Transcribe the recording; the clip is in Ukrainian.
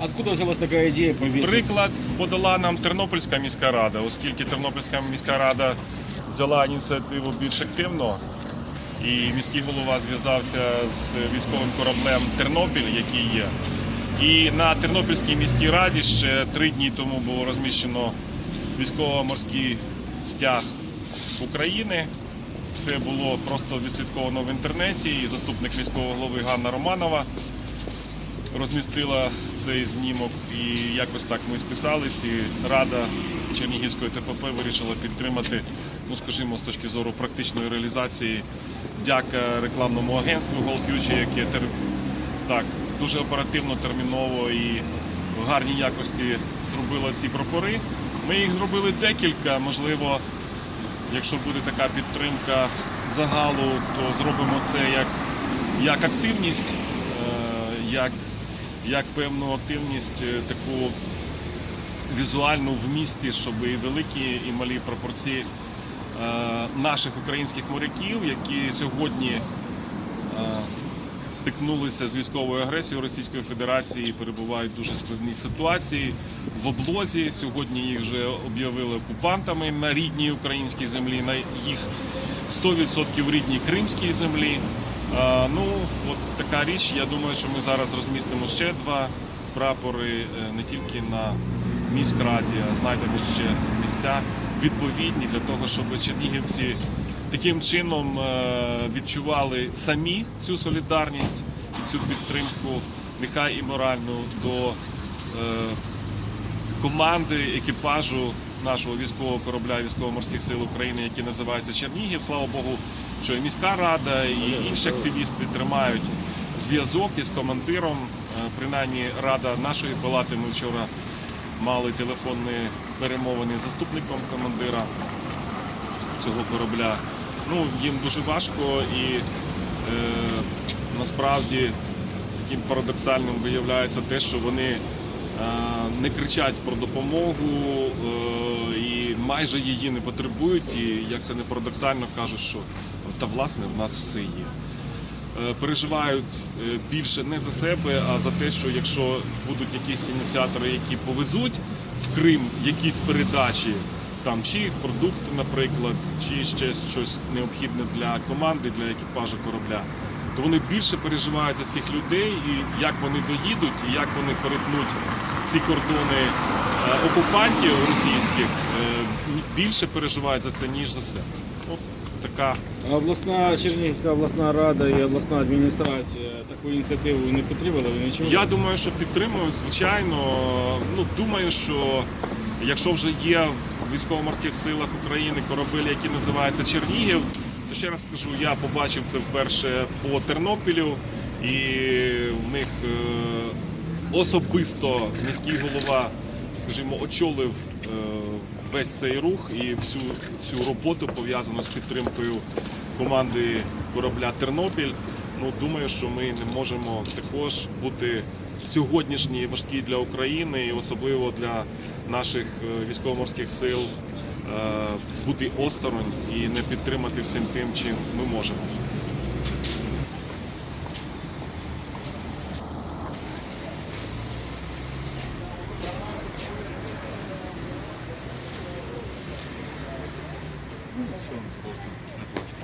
Откуда взялась такая идея повесить? Приклад подала нам Тернопільська міська рада, оскільки Тернопільська міська рада взяла ініціативу більш активно, і міський голова зв'язався з військовим кораблем Тернопіль, який є. І на Тернопільській міській раді ще три дні тому було розміщено військово-морський стяг України. Це було просто відслідковано в інтернеті. І заступник міського голови Ганна Романова розмістила цей знімок, і якось так ми списались. І Рада Чернігівської ТПП вирішила підтримати, ну скажімо, з точки зору практичної реалізації. Дяка рекламному агентству Future, яке тер... так дуже оперативно, терміново і в гарній якості зробило ці прапори. Ми їх зробили декілька, можливо. Якщо буде така підтримка загалу, то зробимо це як, як активність, е, як, як певну активність е, таку візуальну в місті, щоб і великі, і малі пропорції е, наших українських моряків, які сьогодні е, стикнулися з військовою агресією Російської Федерації перебувають в дуже складній ситуації в облозі. Сьогодні їх вже об'явили окупантами на рідній українській землі, на їх 100% рідній кримській землі. Е, Ну, от така річ. Я думаю, що ми зараз розмістимо ще два прапори е, не тільки на міськраді, а знайдемо ще місця відповідні для того, щоб чернігівці таким чином е, відчували самі цю солідарність і цю підтримку, нехай і моральну до команди, екіпажу нашого військового корабля військово-морських сил України, який називається Чернігів. Слава Богу, що і міська рада, і інші активісти тримають зв'язок із командиром. Е, Принаймні, рада нашої палати. Ми вчора мали телефонні перемовини з заступником командира цього корабля. Ну, їм дуже важко і е, насправді таким парадоксальним виявляється те, що вони е, не кричать про допомогу е, майже її не потребують. І як це не парадоксально кажуть, що та власне в нас все є. Е, Переживають е, більше не за себе, а за те, що якщо будуть якісь ініціатори, які повезуть в Крим якісь передачі, там чи продукти, наприклад, чи ще щось необхідне для команди, для екіпажу корабля, то вони більше переживають за цих людей і як вони доїдуть, і як вони перетнуть ці кордони е, окупантів російських, більше переживають за це, ніж за себе. От така обласна Чернігівська обласна рада і обласна адміністрація таку ініціативу не підтримали? Ви нічого? Я думаю, що підтримують, звичайно. Ну, думаю, що якщо вже є в військово-морських силах України корабель, який називається Чернігів, то ще раз скажу, я побачив це вперше по Тернопілю, і в них е, особисто міський голова, скажімо, очолив е, весь цей рух і всю цю роботу пов'язану з підтримкою команди корабля Тернопіль. Ну, думаю, що ми не можемо також бути в сьогоднішній важкій для України і особливо для наших е, військово-морських сил е, бути осторонь і не підтримати всім тим, чим ми можемо. Нічого не сталося, не плачу.